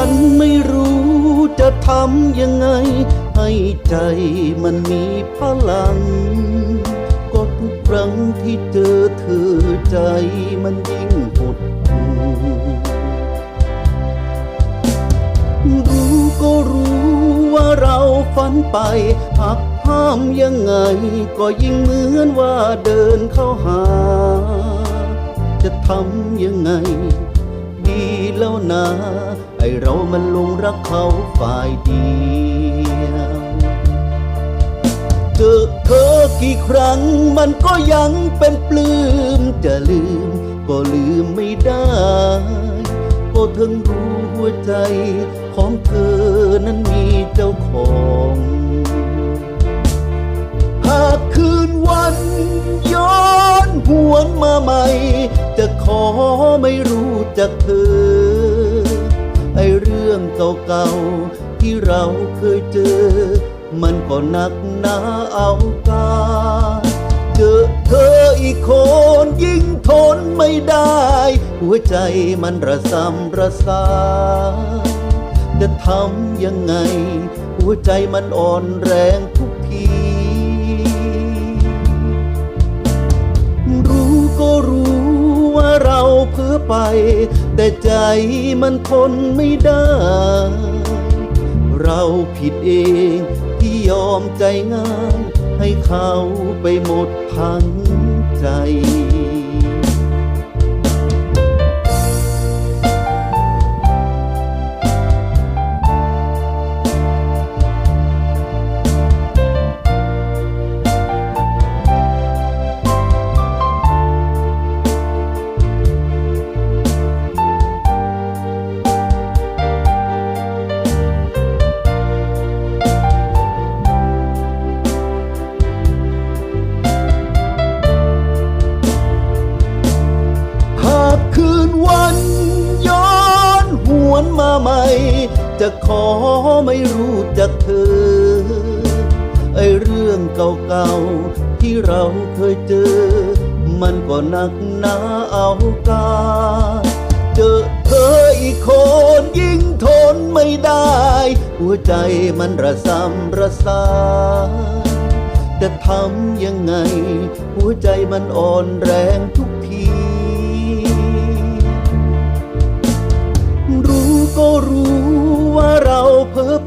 ันไม่รู้จะทำยังไง ให้ใจมันมีพลัง ก็ทุกครั้งที่เจอเธอใจมันยิ่งหดหู่รู้ก็รู้ว่าเราฝันไปหักห้ามยังไง ก็ยิ่งเหมือนว่าเดินเข้าหา จะทำยังไง แล้วนะ ไอเรามันลงรักเขาฝ่ายเดียวเจอเธอกี่ครั้งมันก็ยังเป็นปลื้มจะลืมก็ลืมไม่ได้ก็ถึงรู้หัวใจของเธอนั้นมีเจ้าของหากคืนวันย้อนหวนมาใหม่ จะขอไม่รู้จักเธอ ไอเรื่องเก่าๆที่เราเคยเจอ มันก็นักหนาเอากาเจอเธออีกคนยิ่งทนไม่ได้ หัวใจมันระสำระสายจะทำยังไง หัวใจมันอ่อนแรงทุกที ไป แต่ใจมันทนไม่ได้ เราผิดเองที่ยอมใจง่ายให้เขาไปหมดพังใจ จะขอไม่รู้จักเธอ ไอเรื่องเก่าๆที่เราเคยเจอ มันก็นักหนาเอากา เจอเธออีกคนยิ่งทนไม่ได้ หัวใจมันระสำระสายจะทำยังไง หัวใจมันอ่อนแรงทุกที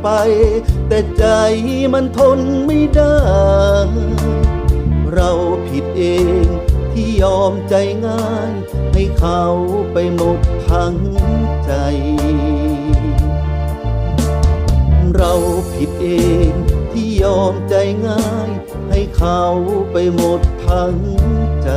ไป แต่ใจมันทนไม่ได้ เราผิดเองที่ยอมใจง่าย ให้เขาไปหมดทั้งใจ เราผิดเองที่ยอมใจง่าย ให้เขาไปหมดทั้งใจ